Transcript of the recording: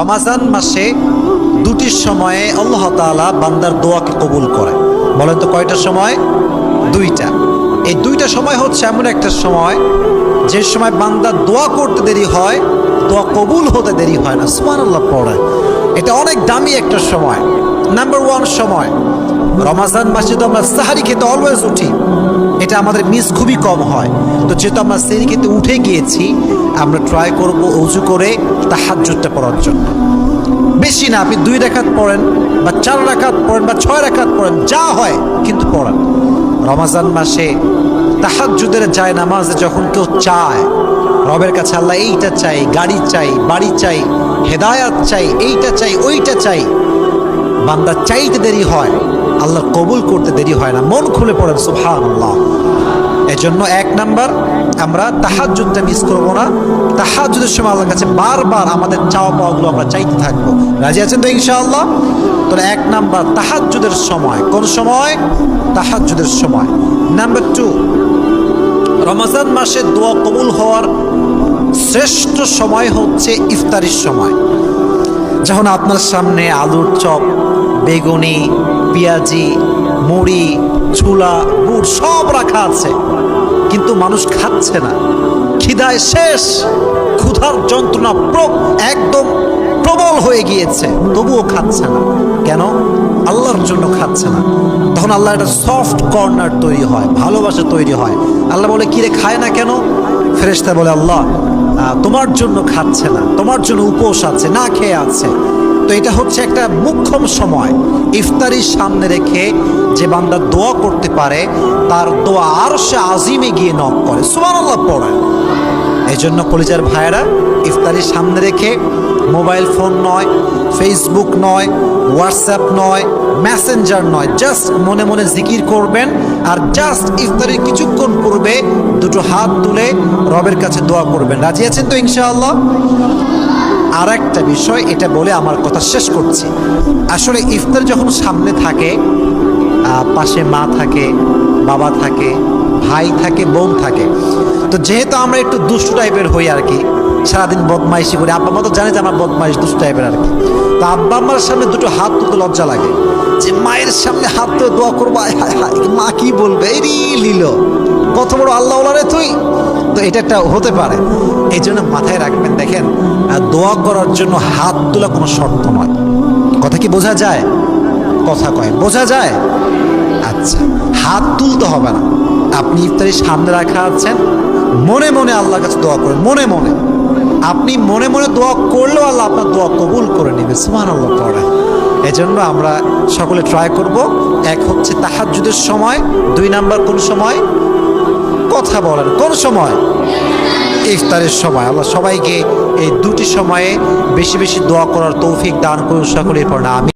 রমাজান মাসে দুটির সময়ে আল্লাহ তালা বান্দার দোয়াকে কবুল করে। বলেন তো কয়টা সময়? দুইটা। এই দুইটা সময় হচ্ছে এমন একটা সময়, যে সময় বান্দার দোয়া করতে দেরি হয়, দোয়া কবুল হতে দেরি হয় না। সুমান আল্লাহ পড়ে। এটা অনেক দামি একটা সময়। নাম্বার ওয়ান সময়। রমাজান মাসে তো আমরা সাহারি খেতে অলওয়েজ উঠি। এটা আমাদের মিস খুবই কম হয়। তো যেহেতু আমরা সেরি খেতে উঠে গিয়েছি, আমরা ট্রাই করব উজু করে তাহাজ্জুদটা পড়ার জন্য। বেশি না, আপনি দুই রেখাত পড়েন বা চার রেখাত পড়েন বা ছয় রেখাত পড়েন, যা হয় কিন্তু পড়েন। রমাজান মাসে তাহাজ্জুদের যায় নামাজে যখন কেউ চায়, রবের কাছে আল্লাহ এইটা চাই, গাড়ি চাই, বাড়ি চাই, হেদায়াত চাই, এইটা চাই, ওইটা চাই, বান্দা চাইতে দেরি হয়। আল্লাহ কবুল করতে দেরি হয় না। মন খুলে পড়েন সুবহান আল্লাহ এজন্য এক নাম্বার, আমরা তাহাজুদটা মিস করব না। তাহাজুদের সময় আল্লাহর কাছে বারবার আমাদের চাওয়া পাওয়াগুলো আমরা চাইতে থাকব। রাজি আছেন তো ইনশাআল্লাহ? তো এক নাম্বার তাহাজুদের সময়। কোন সময়? তাহাজুদের সময়। নাম্বার টু, রমাজান মাসে দোয়া কবুল হওয়ার শ্রেষ্ঠ সময় হচ্ছে ইফতারির সময়। যখন আপনার সামনে আলুর চপ বেগুনি, পেঁয়াজি, মুড়ি, ছোলা বুট সব রাখা আছে। কিন্তু মানুষ খাচ্ছে না। খিদায় শেষ। ক্ষুধার যন্ত্রণা একদম প্রবল হয়ে গিয়েছে। তবুও খাচ্ছে না। কেন? আল্লাহর জন্য খাচ্ছে না। তখন আল্লাহ একটা সফট কর্নার তৈরি হয়, ভালোবাসা তৈরি হয়। আল্লাহ বলে, কিরে, খায় না কেন? ফেরেশতা বলে, আল্লাহ তোমার জন্য খাচ্ছে না। তোমার জন্য উপোস আছে, না খেয়ে আছে। তো এটা হচ্ছে একটা মুখ্যম সময়। ইফতারির সামনে রেখে যে বান্দা দোয়া করতে পারে, তার দোয়া আর সে আজিমে গিয়ে নক করে। সুবহানাল্লাহ পড়ে এই জন্য কলিজার ভাইয়েরা, ইফতারির সামনে রেখে মোবাইল ফোন নয় ফেসবুক নয় হোয়াটসঅ্যাপ নয় মেসেঞ্জার নয় জাস্ট মনে মনে জিকির করবেন আর জাস্ট ইফতারির কিছুক্ষণ পূর্বে দুটো হাত তুলে রবের কাছে দোয়া করবেন। রাজি আছেন তো ইনশাআল্লাহ? আর একটা বিষয়, এটা বলে আমার কথা শেষ করছি। আসলে ইফতার যখন সামনে থাকে পাশে মা থাকে, বাবা থাকে, ভাই থাকে বোন থাকে, তো যেহেতু আমরা একটু দুষ্ট টাইপের হই আর কি সারাদিন বদমাইশি করি, আব্বা মা তো জানে যে আমার বদমাইশ, দুষ্টু টাইপের আর কি। তো আব্বা আম্মার সামনে দুটো হাত তুলতে লজ্জা লাগে। যে মায়ের সামনে হাত তুলে দোয়া করব মা কি বলবে? এই লিল, কত বড় আল্লাহ রে তুই। তো এটা একটা হতে পারে। এই জন্য মাথায় রাখবেন, দেখেন দোয়া করার জন্য হাত তোলা কোনো শর্ত নয়। কথা কি বোঝা যায়? কথা কয়, বোঝা যায়? আচ্ছা হাত তুলতে হবে না। আপনি ইফতারির সামনে রাখা আছেন, মনে মনে আল্লাহর কাছে দোয়া করেন, মনে মনে। আপনি মনে মনে দোয়া করলেও আল্লাহ আপনার দোয়া কবুল করে নেবে সুমান আল্লাহ পড়া। এজন্য আমরা সকলে ট্রাই করব। এক হচ্ছে তাহাজ্জুদের সময়, দুই নাম্বার কোন সময়? কথা বলেন, কোন সময়? ইফতারের সময়। আল্লাহ সবাইকে এই দুটি সময়ে বেশি বেশি দোয়া করার তৌফিক দান করুন সকলের না আমি